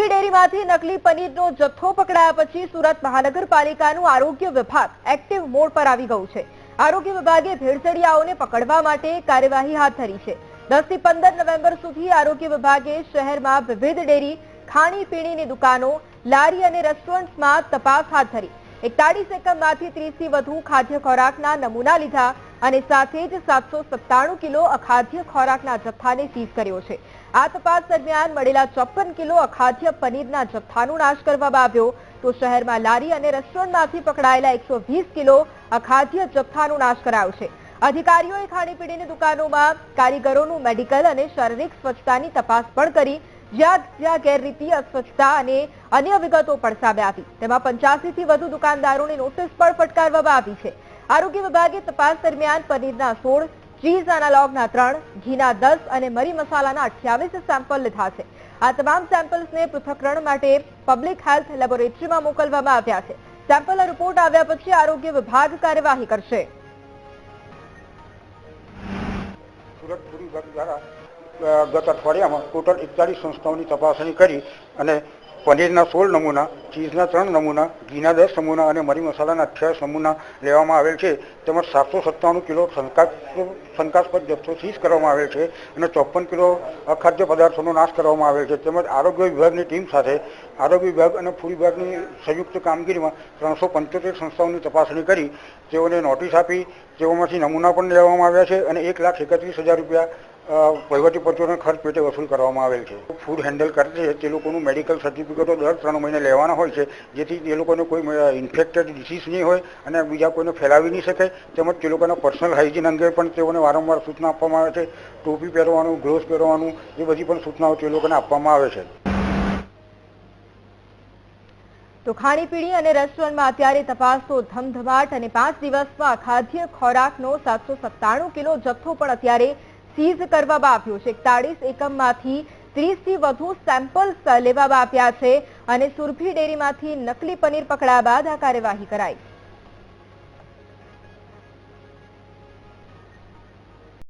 સુરભી ડેરીમાંથી નકલી પનીરનો જથ્થો પકડાયા પછી સુરત મહાનગરપાલિકાનું આરોગ્ય વિભાગ એક્ટિવ મોડ પર આવી ગયું છે. આરોગ્ય વિભાગે ભેળસેડિયાઓને પકડવા માટે કાર્યવાહી હાથ ધરી છે. દસથી પંદર નવેમ્બર સુધી આરોગ્ય વિભાગે શહેરમાં વિવિધ ડેરી ખાણીપીણીની દુકાનો, લારી અને રેસ્ટોરન્ટમાં તપાસ હાથ ધરી. એકતાળીસ એકમમાંથી ત્રીસથી વધુ ખાદ્ય ખોરાકના નમૂના લીધા અને સાથે જ સાતસો સત્તાણું કિલો અખાદ્ય ખોરાકના જથ્થાને સીઝ કર્યો છે. આ તપાસ દરમિયાન મળેલા ચોપન કિલો અખાદ્ય પનીરના જથ્થાનો નાશ કરવામાં આવ્યો. તો શહેરમાં લારી અને રેસ્ટોરન્ટમાંથી પકડાયેલા એકસો કિલો અખાદ્ય જથ્થાનો નાશ કરાયો છે. અધિકારીઓએ ખાણીપીણીની દુકાનોમાં કારીગરોનું મેડિકલ અને શારીરિક સ્વચ્છતાની તપાસ પણ કરી. જ્યાં જ્યાં ગેરરીતિ, અસ્વચ્છતા અને અન્ય વિગતો પણ સામે આવી. તેમાં પંચ્યાસી થી વધુ દુકાનદારોને નોટિસ પણ ફટકારવામાં આવી છે. આરોગ્ય વિભાગે તપાસ દરમિયાન પનીરના સોળ, ચીઝ એનાલોગના ત્રણ, ઘીના દસ અને મરી મસાલાના અઠ્યાવીસ સેમ્પલ લીધા છે. આ તમામ સેમ્પલ્સને પૃથ્થકરણ માટે પબ્લિક હેલ્થ લેબોરેટરીમાં મોકલવામાં આવ્યા છે. સેમ્પલના રિપોર્ટ આવ્યા પછી આરોગ્ય વિભાગ કાર્યવાહી કરશે. સુરત દ્વારા ગત અઠવાડિયામાં ટોટલ એકતાલીસ સંસ્થાઓની તપાસણી કરી અને પનીરના સોળ નમૂના, ચીઝના ત્રણ નમૂના, ઘીના દસ નમૂના અને મરી મસાલાના અઠ્યાવીસ નમૂના લેવામાં આવેલ છે. તેમજ સાતસો સત્તાણું કિલો શંકાસ્પદ જથ્થો સીઝ કરવામાં આવેલ છે અને ચોપન કિલો અખાદ્ય પદાર્થોનો નાશ કરવામાં આવેલ છે. તેમજ આરોગ્ય વિભાગની ટીમ સાથે આરોગ્ય વિભાગ અને ફૂડ વિભાગની સંયુક્ત કામગીરીમાં ત્રણસો પંચોતેર સંસ્થાઓની તપાસણી કરી. તેઓને નોટિસ આપી. તેઓમાંથી નમૂના પણ લેવામાં આવ્યા છે અને એક લાખ એકત્રીસ હજાર રૂપિયા વહીવટી પત્રોના ખર્ચ પેટે વસૂલ કરવામાં આવેલ છે. ફૂડ હેન્ડલ કરે છે, તે લોકોનું મેડિકલ સર્ટિફિકેટો દર ત્રણ મહિને લેવાના હોય છે, જેથી એ લોકોને કોઈ ઇન્ફેક્ટેડ ડિસીઝ નહીં હોય અને બીજા કોઈને ફેલાવી નહીં શકે. તેમજ તે લોકોના પર્સનલ હાઇજીન અંગે પણ તેઓને વારંવાર સૂચના આપવામાં આવે છે. ટોપી પહેરવાનું ગ્લોવ્સ પહેરવાનું, એ બધી પણ સૂચનાઓ તે લોકોને આપવામાં આવે છે. તો ખાણીપીણી અને રેસ્ટોરન્ટમાં અત્યારે તપાસનો ધમધમાટ અને પાંચ દિવસમાં ખાદ્ય ખોરાકનો સાતસો સત્તાણું કિલો જથ્થો પણ અત્યારે સીઝ કરવામાં આવ્યો છે. એકતાળીસ એકમમાંથી ત્રીસથી વધુ સેમ્પલ્સ લેવામાં આવ્યા છે અને સુરભી ડેરીમાંથી નકલી પનીર પકડા બાદ આ કાર્યવાહી કરાઈ.